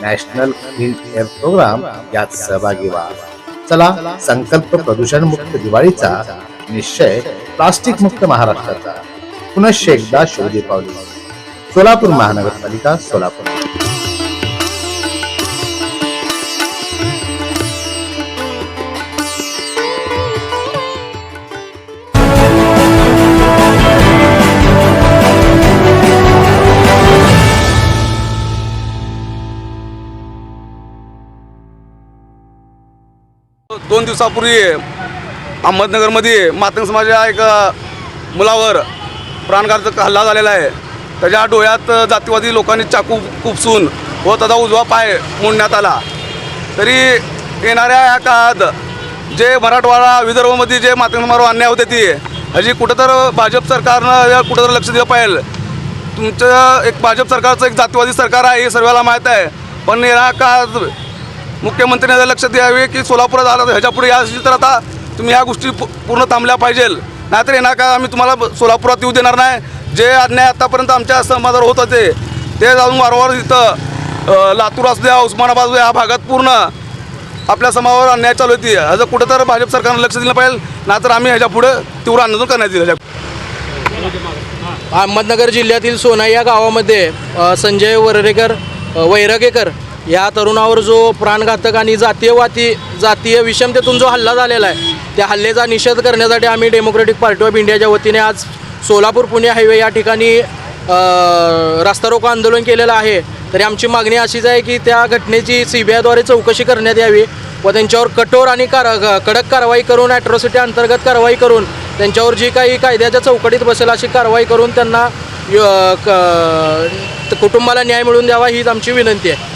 National field air programme यात सहभागी व्हा. चला संकल्प प्रदूषण मुक्त दिवाळीचा निश्चय प्लास्टिक मुक्त महाराष्ट्राचा. पुनश्च एकदा शोधी दीपावली सोलापूर महानगरपालिका सोलापूर. दोन दिवसापूर्वी अहमदनगरमध्ये मातंग समाजाच्या एका मुलावर प्राणघातक हल्ला झालेला आहे. त्याच्या डोळ्यात जातीवादी लोकांनी चाकू खुपसून व त्याचा उजवा पाय मोडण्यात आला. तरी येणाऱ्या या काळात जे मराठवाडा विदर्भामध्ये जे मातंग समारोह अन्याय होते ती ह्याची कुठं तर भाजप सरकारनं या कुठं तर लक्ष दिलं पाहिजे. तुमचं एक भाजप सरकारचं एक जातीवादी सरकार आहे हे सर्वांना माहीत आहे. पण या काळात मुख्यमंत्र्यांनी लक्ष द्यावे की सोलापुरात आला ह्याच्यापुढे या तर आता तुम्ही ह्या गोष्टी पूर्ण थांबल्या पाहिजेल नाहीतर येणार का? आम्ही तुम्हाला सोलापुरात येऊ देणार नाही. जे अन्याय आतापर्यंत आमच्या समाजावर होत होते ते जाऊन वारंवार इथं लातूर असू द्या उस्मानाबाद या भागात पूर्ण आपल्या समाजावर अन्याय चालू होती. ह्याचं कुठं तर भाजप सरकारनं लक्ष दिलं पाहिजे. नाहीतर आम्ही ह्याच्या पुढे तीव्र आंदोलन करण्यात येईल. अहमदनगर जिल्ह्यातील सोना या गावामध्ये संजय वररेकर वैरागेकर या तरुणावर जो प्राणघातक आणि जातीयवादी जातीय विषमतेतून जो हल्ला झालेला आहे त्या हल्ल्याचा निषेध करण्यासाठी आम्ही डेमोक्रेटिक पार्टी ऑफ इंडियाच्या वतीने आज सोलापूर पुणे हायवे या ठिकाणी अ, रस्ता रोको आंदोलन केलेलं आहे. तरी आमची मागणी अशीच आहे की त्या घटनेची सी बी आयद्वारे चौकशी करण्यात यावी व त्यांच्यावर कठोर आणि कार कडक कारवाई करून ॲट्रॉसिटी अंतर्गत कारवाई करून त्यांच्यावर जी काही कायद्याच्या चौकटीत बसेल अशी कारवाई करून त्यांना य- क- कुटुंबाला न्याय मिळवून द्यावा हीच आमची विनंती आहे.